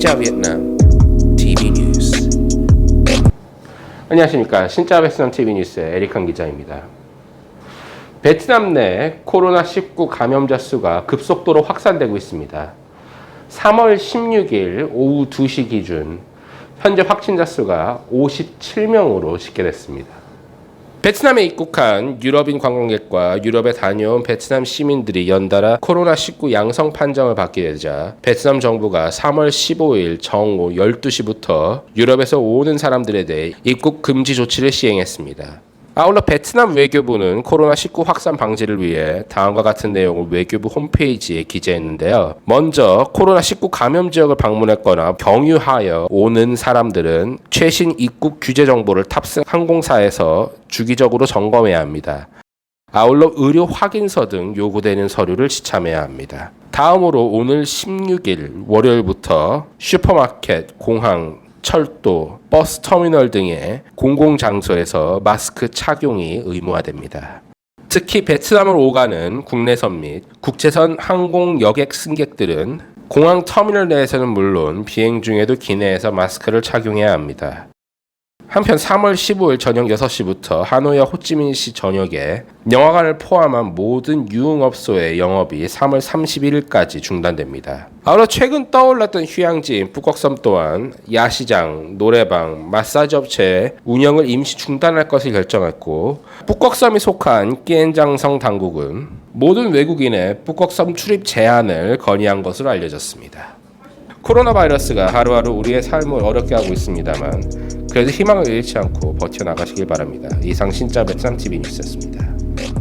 신짜 베트남 TV 뉴스. 안녕하십니까 신짜 베트남 TV 뉴스의 에릭한 기자입니다. 베트남 내 코로나19 감염자 수가 급속도로 확산되고 있습니다. 3월 16일 오후 2시 기준 현재 확진자 수가 57명으로 집계됐습니다. 베트남에 입국한 유럽인 관광객과 유럽에 다녀온 베트남 시민들이 연달아 코로나19 양성 판정을 받게 되자 베트남 정부가 3월 15일 정오 12시부터 유럽에서 오는 사람들에 대해 입국 금지 조치를 시행했습니다. 아울러 베트남 외교부는 코로나19 확산 방지를 위해 다음과 같은 내용을 외교부 홈페이지에 기재했는데요. 먼저 코로나19 감염 지역을 방문했거나 경유하여 오는 사람들은 최신 입국 규제 정보를 탑승 항공사에서 주기적으로 점검해야 합니다. 아울러 의료 확인서 등 요구되는 서류를 지참해야 합니다. 다음으로 오늘 16일 월요일부터 슈퍼마켓, 공항, 철도, 버스 터미널 등의 공공장소에서 마스크 착용이 의무화됩니다. 특히 베트남을 오가는 국내선 및 국제선 항공 여객 승객들은 공항 터미널 내에서는 물론 비행 중에도 기내에서 마스크를 착용해야 합니다. 한편 3월 15일 저녁 6시부터 하노이와 호찌민시 전역에 영화관을 포함한 모든 유흥업소의 영업이 3월 31일까지 중단됩니다. 아울러 최근 떠올랐던 휴양지인 북곡섬 또한 야시장, 노래방, 마사지 업체의 운영을 임시 중단할 것을 결정했고 북곡섬이 속한 끼엔장성 당국은 모든 외국인의 북곡섬 출입 제한을 건의한 것으로 알려졌습니다. 코로나 바이러스가 하루하루 우리의 삶을 어렵게 하고 있습니다만 그래도 희망을 잃지 않고 버텨나가시길 바랍니다. 이상 신짜 베트남 TV 뉴스였습니다.